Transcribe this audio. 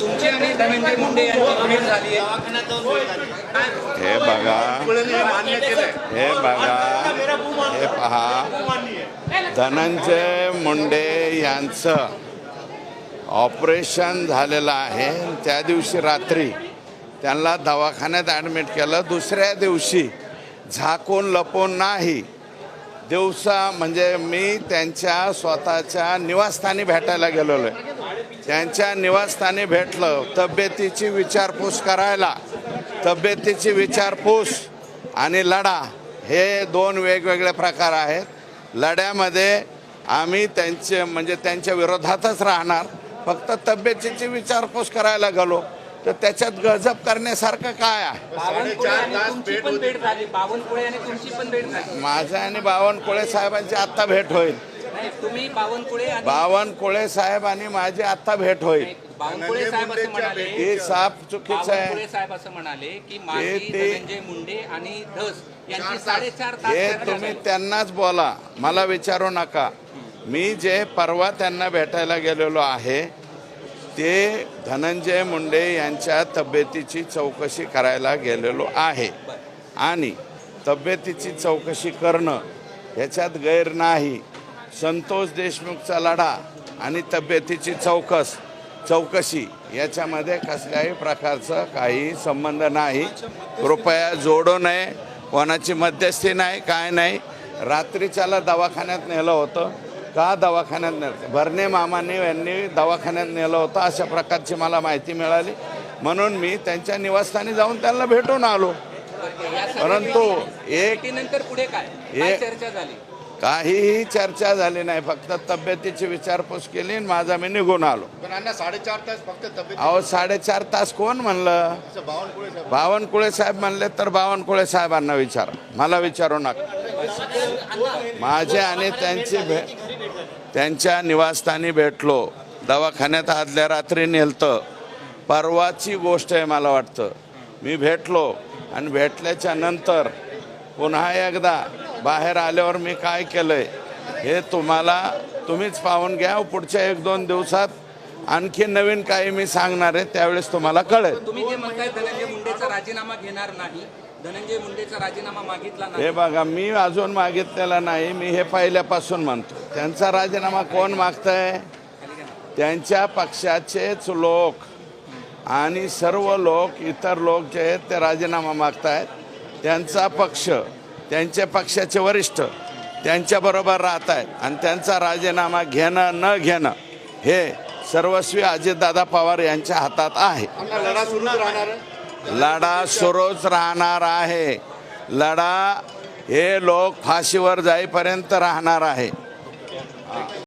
तुमची आणि धनंजय मुंडे यांची भेट झाली आहे. हे बघा. हे बघा. हे पहा. धनंजय मुंडे यांचं ऑपरेशन झालेलं आहे. त्या दिवशी रात्री त्यांना दवाखान्यात ॲडमिट केलं. दुसऱ्या दिवशी झाकून लपून नाही. दिवसा म्हणजे मी त्यांच्या स्वतःच्या निवासस्थानी भेटायला गेलेलो आहे. त्यांच्या निवासस्थानी भेटलं. तब्येतीची विचारपूस करायला. तब्येतीची विचारपूस आणि लढा हे दोन वेगवेगळे प्रकार आहेत. लढ्यामध्ये आम्ही त्यांचे म्हणजे त्यांच्या विरोधातच राहणार. फक्त तब्येतीची विचारपूस करायला गेलो. तर त्याच्यात गजब करण्यासारखं काय आहे? बावनकुळे आणि बावनकुळे साहेबांची आत्ता भेट होईल. तुम्ही बावनकुळे साहेब आणि माझी आत्ता भेट होईल. बावनकुळे साहेब असं म्हणाले. हे साप चुकीचं आहे. साहेब असं म्हणाले की माझी धनंजय मुंडे आणि धस यांची साडेचार तास हे तुम्ही. त्यांनाच बोला. मला विचारू नका. मी जे परवा त्यांना भेटायला गेलेलो आहे ते धनंजय मुंडे यांच्या तब्येतीची चौकशी करायला गेलेलो आहे. आणि तब्येतीची चौकशी करणं ह्याच्यात गैर नाही. संतोष देशमुखचा लढा आणि तब्येतीची चौकस चौकशी याच्यामध्ये कसल्याही प्रकारचं काही संबंध नाही. कृपया जोडू नये कोणाची मध्यस्थी नाही काय नाही. रात्रीच्याला दवाखान्यात नेलं होतं. का दवाखान्यात नेलं? भरणे मामाने यांनी दवाखान्यात नेलं होतं. अशा प्रकारची मला माहिती मिळाली. म्हणून मी त्यांच्या निवासस्थानी जाऊन त्यांना भेटून आलो. परंतु एक भेटीनंतर पुढे काय? चर्चा झाली? काहीही चर्चा झाली नाही. फक्त तब्येतीची विचारपूस केली आणि माझा मी निघून आलो. पण अण्णा साडेचार तास फक्त तब्येत अहो साडेचार तास कोण म्हणलं? बावनकुळे साहेब. बावनकुळे साहेब म्हणले तर बावनकुळे साहेबांना विचारा. मला विचारू नका. माझे आणि त्यांची भेट त्यांच्या निवासस्थानी भेटलो. दवाखान्यात आदल्या रात्री नेलतं. परवाची गोष्ट आहे मला वाटतं. मी भेटलो आणि भेटल्याच्या नंतर पुन्हा एकदा बाहेर आल्यावर मी काय केलंय? हे तुम्हाला तुम्हीच पाहून घ्या. पुढच्या एक दोन दिवसात आणखी नवीन काही मी सांगणार आहे त्यावेळेस तुम्हाला कळेल. तुम्ही जे म्हणताय धनंजय मुंडेचा राजीनामा घेणार नाही. धनंजय मुंडेचा राजीनामा मागितला नाही. हे बघा मी अजून मागितलेला नाही मी हे पहिल्यापासून म्हणतो. त्यांचा राजीनामा कोण मागतंय? त्यांच्या पक्षाचेच लोक. आणि सर्व लोक इतर लोक जे आहेत ते राजीनामा मागतायत. त्यांचा पक्ष. त्यांच्या पक्षाचे वरिष्ठ त्यांच्याबरोबर राहत आहेत आणि त्यांचा राजीनामा घेणं न घेणं हे सर्वस्वी अजितदादा पवार यांच्या हातात आहे. अण्णा लढा सुरूच राहणार आहे. लढा सुरूच राहणार आहे. लढा हे लोक फाशीवर जाईपर्यंत राहणार आहे.